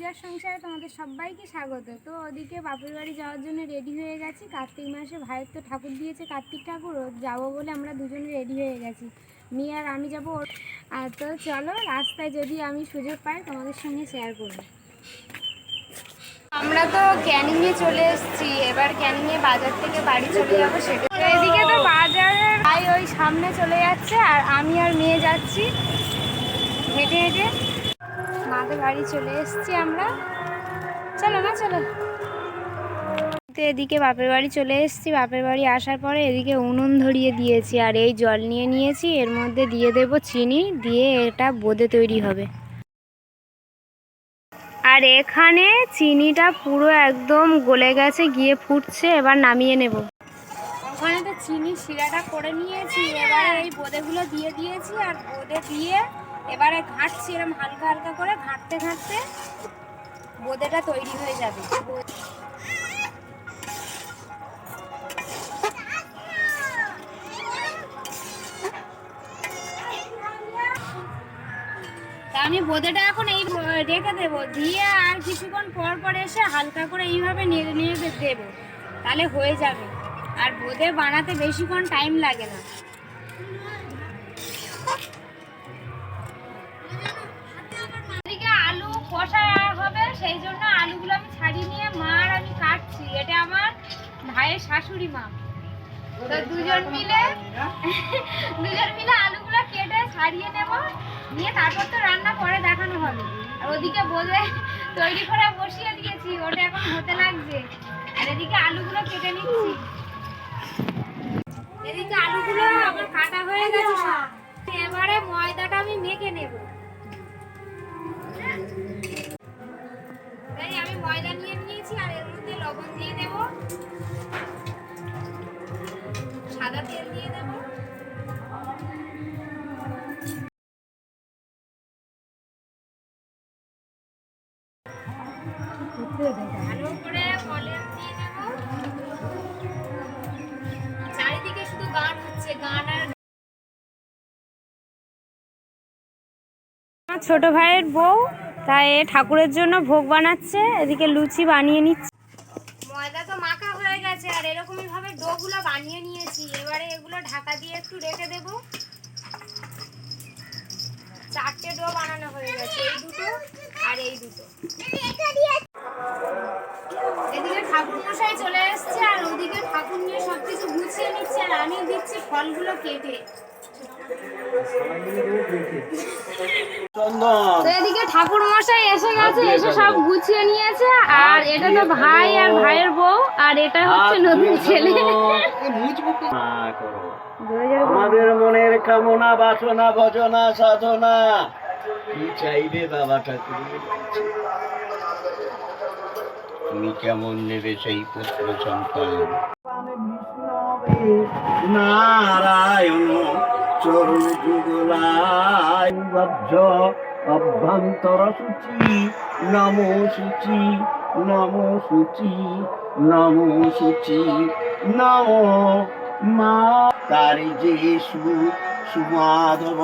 পূজার সংসারে তোমাদের সবাইকে স্বাগত। তো ওদিকে বাপের বাড়ি যাওয়ার জন্য রেডি হয়ে গেছি। কার্তিক মাসে ভাইয়ের তো ঠাকুর দিয়েছে কার্তিক ঠাকুর যাব বলে আমরা দুজনে রেডি হয়ে গেছি। মেয়ে আর আমি যাব আর তো চলো, রাস্তায় যদি আমি সুযোগ পাই তোমাদের সঙ্গে শেয়ার করব। আমরা তো ক্যানিংয়ে চলে এসেছি। এবার ক্যানিংয়ে বাজার থেকে বাড়ি চলে যাব সেটা এদিকে তো বাজারে ভাই ওই সামনে চলে যাচ্ছে আর আমি আর মেয়ে যাচ্ছি। হেঁটে হেঁটে মাদের বাড়ি চলে এসেছি আমরা। চলো না, চলো। তো এদিকে বাপের বাড়ি চলে এসেছি। বাপের বাড়ি আসার পরে এদিকে উনুন ধরিয়ে দিয়েছি আর এই জল নিয়ে নিয়েছি। এর মধ্যে দিয়ে দেব চিনি, দিয়ে এটা বোঁদে তৈরি হবে। আর এখানে চিনিটা পুরো একদম গলে গেছে, গিয়ে ফুটছে, এবার নামিয়ে নেব। ওখানে তো চিনি শিরাটা করে নিয়েছি। এবার এই বোঁদেগুলো দিয়ে দিয়েছি আর বোঁদে দিয়ে এবারে ঘাঁটছি এরকম হালকা হালকা করে, ঘাঁটতে ঘাঁটতে বোঁদেটা তৈরি হয়ে যাবে। আমি বোঁদেটা এখন এই, রেখে দেবো। দিয়ে আর কিছুক্ষণ পর পর এসে হালকা করে এইভাবে নেড়ে নেড়ে দেবো। তাহলে হয়ে যাবে। আর বোঁদে বানাতে বেশিক্ষণ টাইম লাগে না। কষা হবে, সেই জন্য আলুগুলো আমি ছাড়িয়ে নিয়ে মা আর আমি কাটছি। এটা আমার ভাইয়ের শাশুড়ি মা। তো দুজন মিলে দুজন মিলে আলুগুলো কেটে ছাড়িয়ে নেব। নিয়ে তারপর তো রান্না পরে দেখানো হবে। আর ওদিকে বোঝে তৈরি করে বসিয়ে দিয়েছি, ওটা এখন হতে লাগছে। আর এদিকে আলুগুলো কেটে নিচ্ছি। এদিকে আলুগুলো আমার কাটা হয়ে গেছে। এবারে ময়দাটা আমি মেখে নেব। তাই আমি ময়দা নিয়ে নিয়েছি আর এর মধ্যে লবণ দিয়ে দেব। সাদা তেল দিয়ে দেব। করে মলেম দিয়ে নেব চারিদিকে শুধু গান হচ্ছে, গান আর ছোট ভাইয়ের বউ, তাই ঠাকুরের জন্য ভোগ বানাচ্ছে, এদিকে লুচি বানিয়ে নিচ্ছে। ময়দা তো মাখা হয়ে গেছে, আর এরকমই ভাবে ডোগুলো বানিয়ে নিয়েছি। এবারে এগুলো ঢাকা দিয়ে একটু রেখে দেব। চারটে ডো বানানো হয়ে গেছে, এই দুটো আর এই দুটো। এদিকে ঠাকুর মশাই চলে এসছে, আর ওদিকে ঠাকুর নিয়ে সবকিছু গুছিয়ে নিচ্ছে, আর আমি দিচ্ছি ফলগুলো কেটে। এদিকে ঠাকুর মশাই এসে গেছে এসে সব গুছিয়ে নিয়েছে আর এটা তো ভাই আর ভাইয়ের বউ আর এটা হচ্ছে নতুন ছেলে। আমাদের মনের কামনা বাসনা ভজনা সাধনা কি চাইবে বাবা ঠাকুর? তুমি কেমন নেবে সেই পুত্র সন্তান? নারায়ণ। অভ্যন্তর সূচি, নমো সূচি নমো সূচি নমো সূচি, নমো মা তারি যিশু, সুমাধব,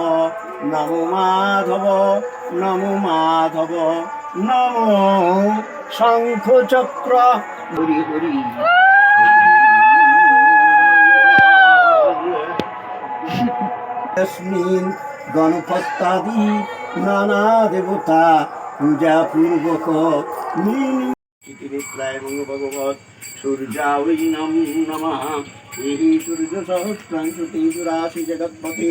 নমো মাধব নমো মাধব, নমো শঙ্খ চক্র হরি হরি। তস্মিন গণপত্যাদি নানা দেবতা, পূজা পূর্বক নমো ভগবত সূর্যাবৈ নমো এই সূর্য সহস্রাংশুতি দুরাশি জগৎপতি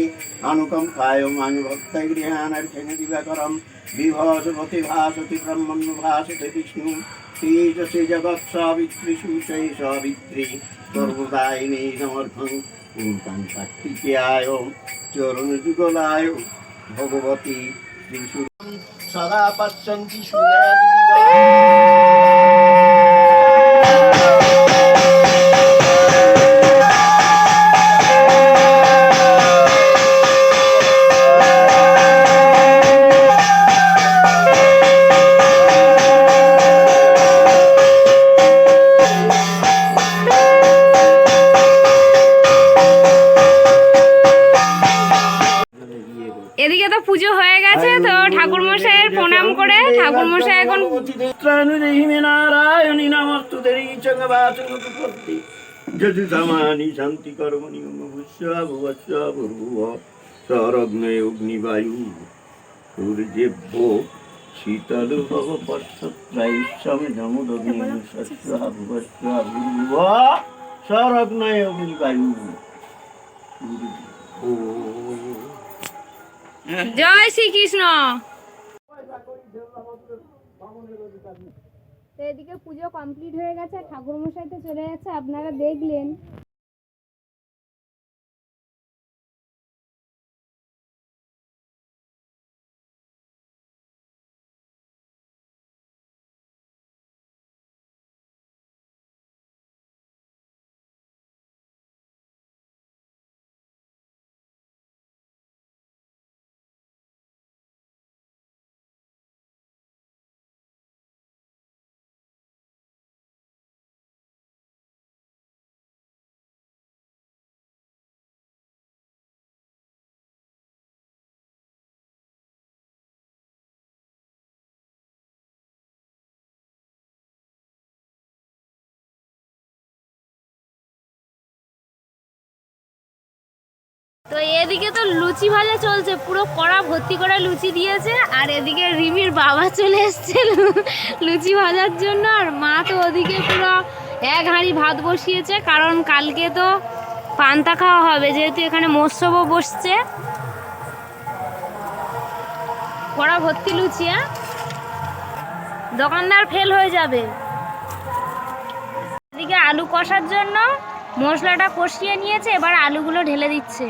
অনুকম্পায় মাং ভক্তগৃহানর্থেন দিবাকরম। বিভাসপতি ভাসতি ব্রহ্মণ ভাসতে বিষ্ণু। তেজসে জগৎ সাবিত্রী, সুচৈ সাবিত্রী। সর্বদায়িনী সমর্থং ওঙ্কাং কার্তিকেয়ায় চরণ যুগলায় ভগবতী সদা পশ্যন্তি এদিকে ঠাকুর মশাই এখন ত্রাণুদেহিমে নারায়ণী নমস্তুতে ঋচঙ্গবাচকপত্তি যদি সমানি শান্তি কর্মণি ভুবস্য ভূর্ভুব সরগ্নে অগ্নিবায়ু। সূর্যেভ্য শীতল ভব পর্ষত্রাইশ্বমে ভুবস্য ভূর্ভুব সরগ্নে অগ্নিবায়ু। জয় শ্রীকৃষ্ণ। তো এদিকে পুজো কমপ্লিট হয়ে গেছে ঠাকুর মশাই তো চলে গেছে আপনারা দেখলেন। তো এদিকে তো লুচি ভাজা চলছে, পুরো কড়া ভর্তি করে লুচি দিয়েছে, আর এদিকে রিমির বাবা চলে এসছে লুচি ভাজার জন্য, আর মা তো ওদিকে পুরো এক হাঁড়ি ভাত বসিয়েছে, কারণ কালকে তো পান্তা খাওয়া হবে, যেহেতু এখানে মৎস্যবও বসছে। কড়া ভর্তি লুচি হ্যাঁ? দোকানদার ফেল হয়ে যাবে। এদিকে আলু কষার জন্য মশলাটা কষিয়ে নিয়েছে এবার আলুগুলো ঢেলে দিচ্ছে।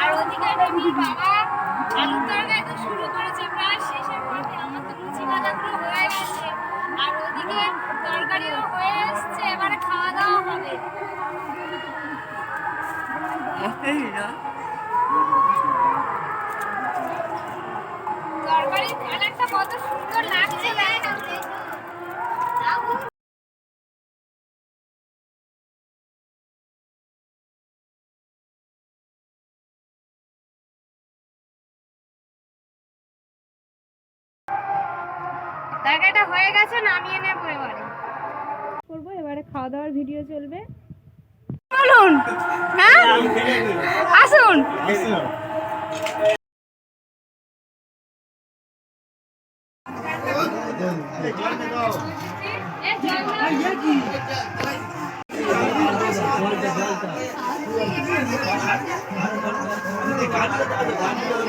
আর ওদিকে বাবা আর ওদিকে তরকারিও হয়ে এসছে এবারে খাওয়া দাওয়া হবে তরকারির কালারটা কত সুন্দর লাগছে তরকারিটা হয়ে গেছে নামিয়ে নেব এবারে। করব এবারে খাওয়া দাওয়ার ভিডিও চলবে। বলুন হ্যাঁ? আসুন। Hey!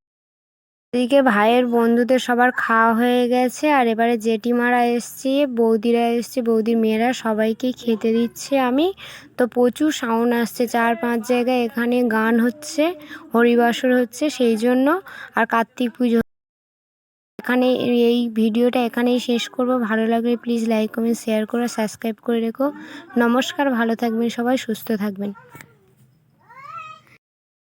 এদিকে ভাইয়ের বন্ধুদের সবার খাওয়া হয়ে গেছে, আর এবারে জেঠিমারা এসছে, বৌদিরা এসছে, বৌদির মেয়েরা সবাইকে খেতে দিচ্ছে। আমি তো প্রচুর সাউন্ড আসছে, চার পাঁচ জায়গায় এখানে গান হচ্ছে, হরিবাসর হচ্ছে, সেই জন্য। আর কার্তিক পুজো এখানে এই ভিডিওটা এখানেই শেষ করব। ভালো লাগলে প্লিজ লাইক কমেন্ট শেয়ার করে সাবস্ক্রাইব করে রেখো। নমস্কার, ভালো থাকবেন সবাই, সুস্থ থাকবেন।